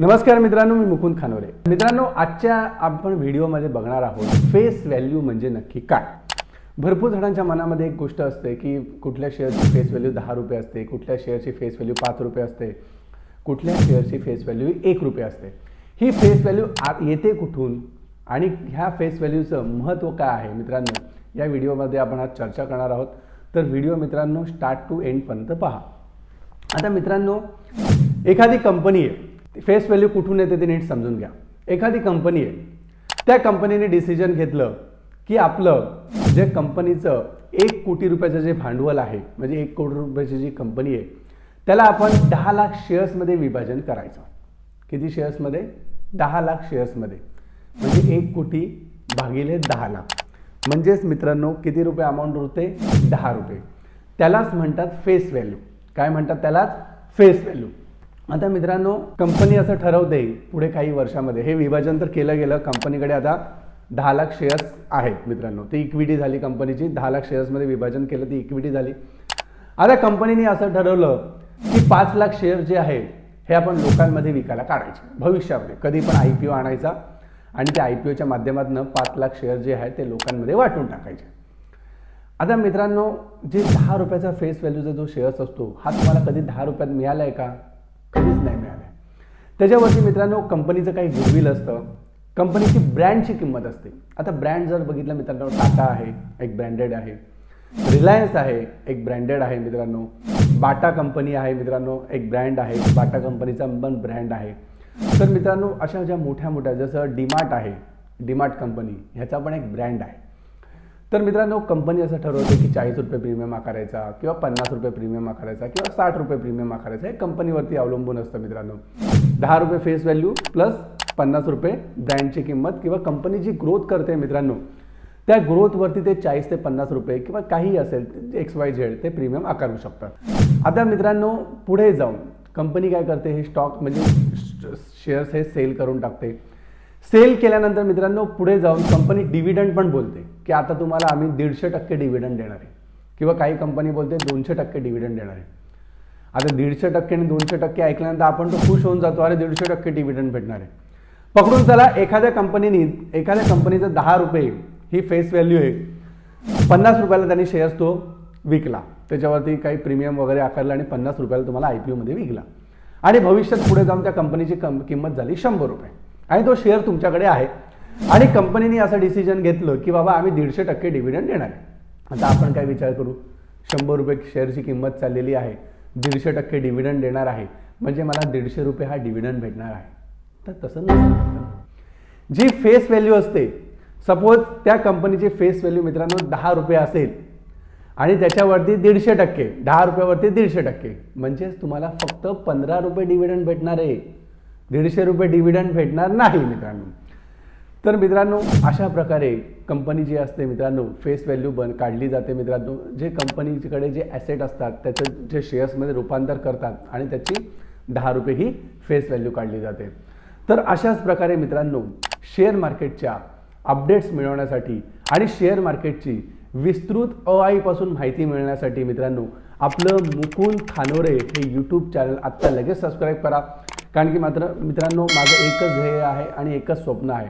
नमस्कार मित्रांनो मी मुकुंद खानोरे. मित्रांनो आजच्या आपण व्हिडिओमध्ये बघणार आहोत फेस व्हॅल्यू म्हणजे नक्की काय? भरपूर जणांच्या मनामध्ये एक गोष्ट असते की कुठल्या शेअरची फेस व्हॅल्यू दहा रुपये असते कुठल्या शेअरची फेस व्हॅल्यू पाच रुपये असते कुठल्या शेअरची फेस व्हॅल्यू एक रुपये असते. ही फेस व्हॅल्यू आ येते कुठून आणि ह्या फेस व्हॅल्यूचं महत्त्व काय आहे मित्रांनो या व्हिडिओमध्ये आपण आज चर्चा करणार आहोत. तर व्हिडिओ मित्रांनो स्टार्ट टू एंडपर्यंत पहा. आता मित्रांनो एखादी कंपनी आहे फेस व्हॅल्यू कुठून येते ते नीट समजून घ्या. एखादी कंपनी आहे. त्या कंपनीने डिसिजन घेतलं की आपलं जे कंपनीचं एक कोटी रुपयाचं जे भांडवल आहे म्हणजे एक कोटी रुपयाची जी कंपनी आहे त्याला आपण दहा लाख शेअर्समध्ये विभाजन करायचं. किती शेअर्समध्ये दहा लाख शेअर्समध्ये म्हणजे एक कोटी भागिले दहा लाख. म्हणजेच मित्रांनो किती रुपये अमाऊंट उरते दहा रुपये. त्यालाच म्हणतात फेस व्हॅल्यू काय म्हणतात त्यालाच? फेस व्हॅल्यू आता मित्रांनो कंपनी असं ठरवते पुढे काही वर्षामध्ये. हे विभाजन तर केलं गेलं कंपनीकडे आता दहा लाख शेअर्स आहेत मित्रांनो. ती इक्विटी झाली कंपनीची दहा लाख शेअर्समध्ये विभाजन केलं ती इक्विटी झाली. आता कंपनीने असं ठरवलं की पाच लाख शेअर जे आहे हे आपण लोकांमध्ये विकायला काढायचे. भविष्यामध्ये. कधी पण आय पी ओ आणायचा आणि त्या आय पी ओच्या माध्यमातून पाच लाख शेअर जे आहेत ते लोकांमध्ये वाटून टाकायचे. आता मित्रांनो जे दहा रुपयाचा फेस व्हॅल्यूचा जो शेअर्स असतो हा तुम्हाला कधी दहा रुपयात मिळाला आहे का? कधीच नाही मिळाल्या त्याच्यावरती मित्रांनो कंपनीचं काही गुडविल असतं. कंपनीची ब्रँडची किंमत असते. आता ब्रँड जर बघितलं मित्रांनो टाटा आहे एक ब्रँडेड आहे. रिलायन्स आहे एक ब्रँडेड आहे मित्रांनो. बाटा कंपनी आहे मित्रांनो एक ब्रँड आहे. बाटा कंपनीचा पण ब्रँड आहे. तर मित्रांनो अशा ज्या मोठ्या मोठ्या जसं डीमार्ट आहे डीमार्ट कंपनी ह्याचा पण एक ब्रँड आहे. तर मित्रांनो कंपनी असं ठरवते की चाळीस रुपये प्रीमियम आकारायचा किंवा पन्नास रुपये प्रीमियम आकारायचा किंवा साठ रुपये प्रीमियम आकारायचा. हे कंपनीवरती अवलंबून असतं मित्रांनो. दहा रुपये फेस व्हॅल्यू प्लस पन्नास रुपये ब्रँडची किंमत किंवा कंपनी जी ग्रोथ करते मित्रांनो त्या ग्रोथवरती ते चाळीस ते पन्नास रुपये किंवा काही असेल एक्स वाय झेड ते प्रीमियम आकारू शकतात. आता मित्रांनो पुढे जाऊन कंपनी काय करते हे स्टॉक म्हणजे शेअर्स हे सेल करून टाकते. सेल केल्यानंतर मित्रांनो पुढे जाऊन कंपनी डिव्हिडंड पण बोलते. की आता तुम्हाला आम्ही दीडशे टक्के डिव्हिडंड देणार आहे. किंवा काही कंपनी बोलते दोनशे टक्के डिव्हिडंड देणार आहे. आता दीडशे टक्के आणि दोनशे टक्के ऐकल्यानंतर आपण तो खुश होऊन जातो अरे दीडशे टक्के डिव्हिडंड भेटणार आहे. पकडून चला एखाद्या कंपनीने एखाद्या कंपनीचं दहा रुपये ही फेस व्हॅल्यू आहे पन्नास रुपयाला त्यांनी शेअर्स तो विकला. त्याच्यावरती काही प्रीमियम वगैरे आकारला आणि पन्नास रुपयाला तुम्हाला आय पी ओमध्ये विकला. आणि भविष्यात पुढे जाऊन त्या कंपनीची कम किंमत झाली शंभर रुपये. आणि तो शेअर तुमच्याकडे आहे. आणि कंपनीने असं डिसिजन घेतलं की बाबा आम्ही दीडशे टक्के डिव्हिडंड देणार आहे. आता आपण काय विचार करू? शंभर रुपये शेअरची किंमत चाललेली आहे. दीडशे टक्के डिव्हिडंड देणार आहे. म्हणजे मला दीडशे रुपये हा डिव्हिडंड भेटणार आहे. तर तसं नसतं. जी फेस व्हॅल्यू असते सपोज त्या कंपनीची फेस व्हॅल्यू मित्रांनो दहा रुपये असेल आणि त्याच्यावरती दीडशे टक्के दहा रुपयावरती दीडशे टक्के म्हणजेच तुम्हाला फक्त पंधरा रुपये डिव्हिडंड भेटणार आहे. दीडशे रुपये डिव्हिडंड भेटणार नाही मित्रांनो. तर मित्रांनो अशा प्रकारे कंपनी जी असते मित्रांनो फेस व्हॅल्यू बन काढली जाते मित्रांनो. जे कंपनीकडे जे ॲसेट असतात त्याचं जे शेअर्समध्ये रूपांतर करतात आणि त्याची दहा रुपये ही फेस व्हॅल्यू काढली जाते. तर अशाच प्रकारे मित्रांनो शेअर मार्केटच्या अपडेट्स मिळवण्यासाठी आणि शेअर मार्केटची विस्तृत अआईपासून माहिती मिळण्यासाठी मित्रांनो आपलं मुकुंद खानोरे हे यूट्यूब चॅनल आत्ता लगेच सबस्क्राईब करा. कारण की मात्र मित्रांनो माझं एकच ध्येय आहे आणि एकच स्वप्न आहे.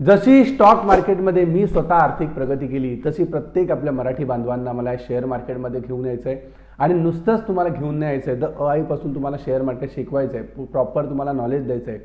जशी स्टॉक मार्केटमध्ये मी स्वतः आर्थिक प्रगती केली तशी प्रत्येक आपल्या मराठी बांधवांना मला शेअर मार्केटमध्ये घेऊन यायचं आहे आणि नुसतंच तुम्हाला घेऊन नाही यायचं आहे द आईपासून तुम्हाला शेअर मार्केट शिकवायचं आहे प्रॉपर तुम्हाला नॉलेज द्यायचं आहे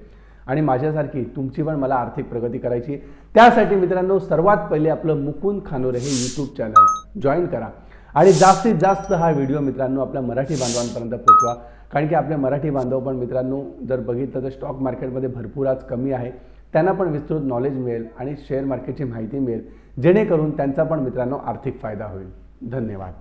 आणि माझ्यासारखी तुमची पण मला आर्थिक प्रगती करायची. त्यासाठी मित्रांनो सर्वात पहिले आपलं मुकुंद खानोरे हे यूट्यूब चॅनल जॉईन करा. आणि जास्तीत जास्त हा व्हिडिओ मित्रांनो आपल्या मराठी बांधवांपर्यंत पोचवा कारण की आपले मराठी बांधव पण मित्रांनो जर बघितलं तर स्टॉक मार्केटमध्ये भरपूर आज कमी आहे. त्यांना पण विस्तृत नॉलेज मिळेल आणि शेअर मार्केटची माहिती मिळेल. जेणेकरून त्यांचा पण मित्रांनो आर्थिक फायदा होईल. धन्यवाद.